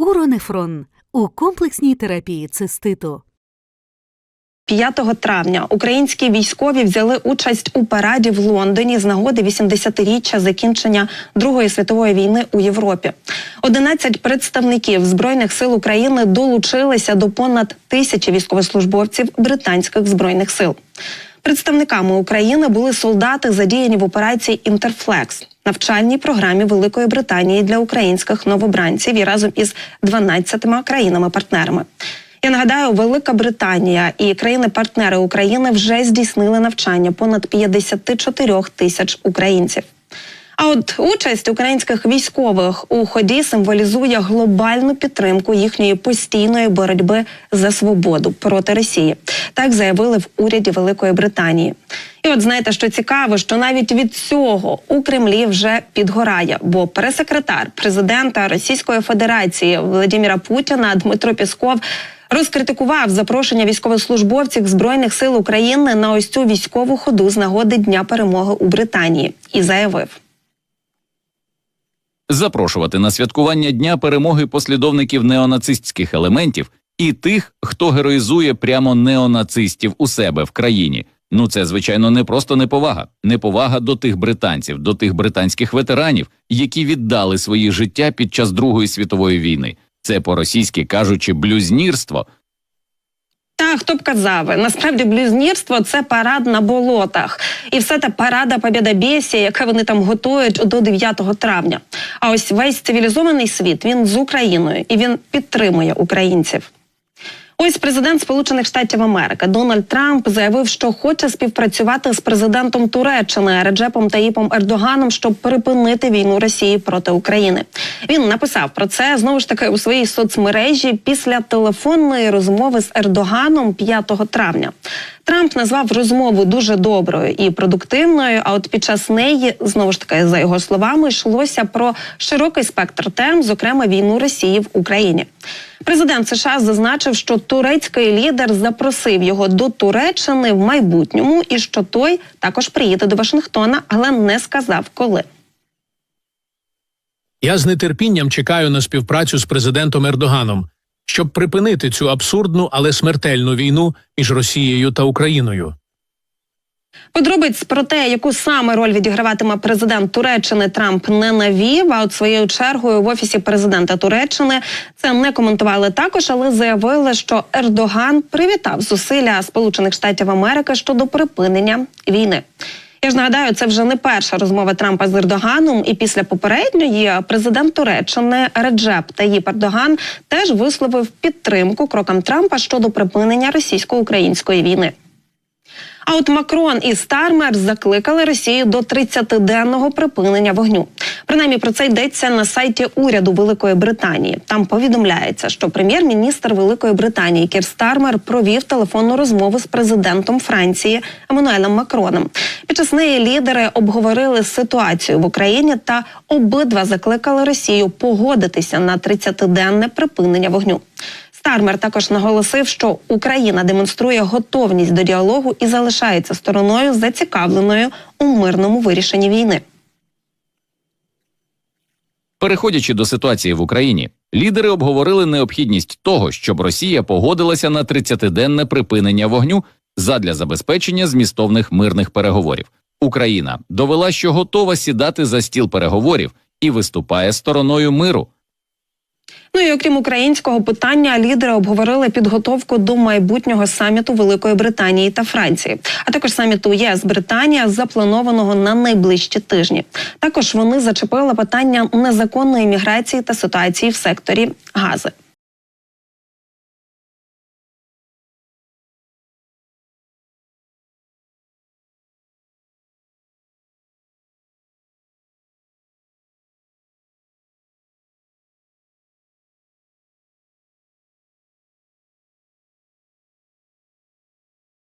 Уронефрон у комплексній терапії циститу. 5 травня українські військові взяли участь у параді в Лондоні з нагоди 80-річчя закінчення Другої світової війни у Європі. 11 представників збройних сил України долучилися до понад тисячі військовослужбовців британських збройних сил. Представниками України були солдати, задіяні в операції Інтерфлекс, навчальній програмі Великої Британії для українських новобранців і разом із 12 країнами-партнерами. Я нагадаю, Велика Британія і країни-партнери України вже здійснили навчання понад 54 тисяч українців. А от участь українських військових у ході символізує глобальну підтримку їхньої постійної боротьби за свободу проти Росії. Так заявили в уряді Великої Британії. І от знаєте, що цікаво, що навіть від цього у Кремлі вже підгорає, бо прес-секретар президента Російської Федерації Владимира Путіна Дмитро Пісков розкритикував запрошення військовослужбовців збройних сил України на ось цю військову ходу з нагоди Дня перемоги у Британії і заявив. Запрошувати на святкування Дня перемоги послідовників неонацистських елементів і тих, хто героїзує прямо неонацистів у себе в країні. Ну це звичайно не просто неповага, неповага до тих британців, до тих британських ветеранів, які віддали свої життя під час Другої світової війни. Це по-російськи кажучи, блюзнірство. Хто б казав, насправді блюзнірство це парад на болотах, і все та парада побєдобєсія, яке вони там готують до 9 травня. А ось весь цивілізований світ він з Україною і він підтримує українців. Ось президент Сполучених Штатів Америки Дональд Трамп заявив, що хоче співпрацювати з президентом Туреччини Реджепом Таїпом Ердоганом, щоб припинити війну Росії проти України. Він написав про це знову ж таки у своїй соцмережі після телефонної розмови з Ердоганом 5 травня. Трамп назвав розмову дуже доброю і продуктивною. А от під час неї знову ж таки за його словами йшлося про широкий спектр тем, зокрема війну Росії в Україні. Президент США зазначив, що турецький лідер запросив його до Туреччини в майбутньому, і що той також приїде до Вашингтона, але не сказав коли. Я з нетерпінням чекаю на співпрацю з президентом Ердоганом, щоб припинити цю абсурдну, але смертельну війну між Росією та Україною. Подробиць про те, яку саме роль відіграватиме президент Туреччини Трамп не навів. А от своєю чергою в офісі президента Туреччини це не коментували також, але заявили, що Ердоган привітав зусилля Сполучених Штатів Америки щодо припинення війни. Я ж нагадаю, це вже не перша розмова Трампа з Ердоганом, і після попередньої президент Туреччини Реджеп Таїп Ердоган теж висловив підтримку крокам Трампа щодо припинення російсько-української війни. А от Макрон і Стармер закликали Росію до 30-денного припинення вогню. Принаймні про це йдеться на сайті уряду Великої Британії. Там повідомляється, що прем'єр-міністр Великої Британії Кір Стармер провів телефонну розмову з президентом Франції Еммануелем Макроном. Під час неї лідери обговорили ситуацію в Україні та обидва закликали Росію погодитися на 30-денне припинення вогню. Стармер також наголосив, що Україна демонструє готовність до діалогу і залишається стороною зацікавленою у мирному вирішенні війни. Переходячи до ситуації в Україні, лідери обговорили необхідність того, щоб Росія погодилася на 30-денне припинення вогню задля забезпечення змістовних мирних переговорів. Україна довела, що готова сідати за стіл переговорів і виступає стороною миру. Ну і окрім українського питання, лідери обговорили підготовку до майбутнього саміту Великої Британії та Франції, а також саміту ЄС Британія, запланованого на найближчі тижні. Також вони зачепили питання незаконної міграції та ситуації в секторі гази.